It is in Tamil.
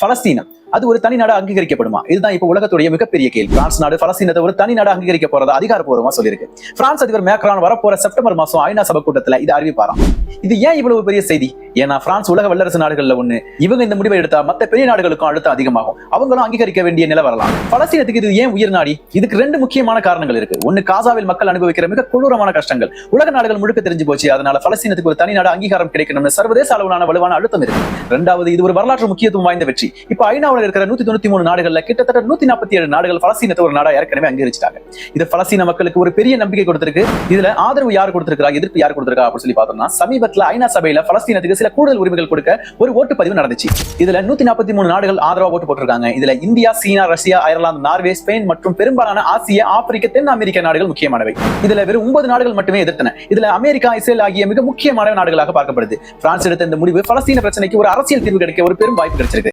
Palestina. அது ஒரு தனி நாடு அங்கீகரிக்கப்படுமா? இதுதான் இப்ப உலகத்துடைய மிகப்பெரிய கேள்வி. பிரான்ஸ் நாடு பலஸ்தீனத்தை ஒரு தனி நாடு அங்கீகரிக்க போறதா? அதிகாரப்பூர்வமா சொல்லியிருக்கு. பிரான்ஸ் அதிபர் மேக்ரான் வரப்போற செப்டம்பர் மாசம் ஐநா சபை கூட்டத்துல இது அறிவிப்பாராம். இது ஏன் இவ்வளவு பெரிய செய்தி? ஏன்னா பிரான்ஸ் உலக வல்லரசு நாடுகள்ல ஒண்ணு இவங்க இந்த முடிவை எடுத்தா மத்த பெரிய நாடுகளுக்கும் அழுத்தம் அதிகமாகும். அவங்களும் அங்கீகரிக்க வேண்டிய நிலை வரலாம். பலஸ்தீனத்துக்கு இது ஏன் உயிர் நாடி? இதுக்கு ரெண்டு முக்கியமான காரணங்கள் இருக்கு. ஒன்னு காசாவில் மக்கள் அனுபவிக்கிற மிக கொடூரமான கஷ்டங்கள். உலக நாடுகள் முழுக்க தெரிஞ்சு போச்சு. அதனால பலஸ்தீனத்துக்கு ஒரு தனி நாடு அங்கீகாரம் கிடைக்கணும்னு சர்வதேச அளவிலான வலுவான அழுத்தம் இருக்கு. ரெண்டாவது இது ஒரு வரலாற்று முக்கியத்துவம் வாய்ந்த வெற்றி. இப்ப ஐநாவில் இருக்கிற நூத்தி தொண்ணூத்தி மூணு நாடுகள்ல கிட்டத்தட்ட நூத்தி நாற்பத்தி ஏழு நாடுகள் பலஸ்தீனத்தை ஒரு நாடா ஏற்கனவே அங்கீகரிச்சிட்டாங்க. இது பலஸ்தீன மக்களுக்கு ஒரு பெரிய நம்பிக்கை கொடுத்திருக்கு. இதுல ஆதரவு யார் கொடுத்திருக்கா எதிர்ப்பு யார் கொடுத்திருக்கா அப்படின்னு சொல்லி பார்த்தோம்னா சமீபத்துல ஐநா சபையில பலஸ்தீனத்துக்கு சில கூடுதல் உரிமைகள் கொடுக்க ஒரு ஓட்டு பதிவு நடந்துச்சு. இதுல நூத்தி நாற்பத்தி மூணு நாடுகள் ஆதரவா ஓட்டு போட்டிருக்காங்க. இதுல India China Russia Ireland Norway Spain மற்றும் பெரும்பாலான ஆசிய ஆப்பிரிக்க தென் அமெரிக்க நாடுகள் முக்கியமானவை. இதுல வெறும் ஒன்பது நாடுகள் மட்டுமே எதிர்த்தன. இதுல அமெரிக்கா இஸ்ரேல் ஆகிய மிக முக்கியமான நாடுகளாக பார்க்கப்படுது. பிரான்ஸ் எடுத்த இந்த முடிவு பலஸ்தீன பிரச்சனைக்கு ஒரு அரசியல் தீர்வு கிடைக்க ஒரு பெரும் வாய்ப்பு கிடைச்சிருக்கு.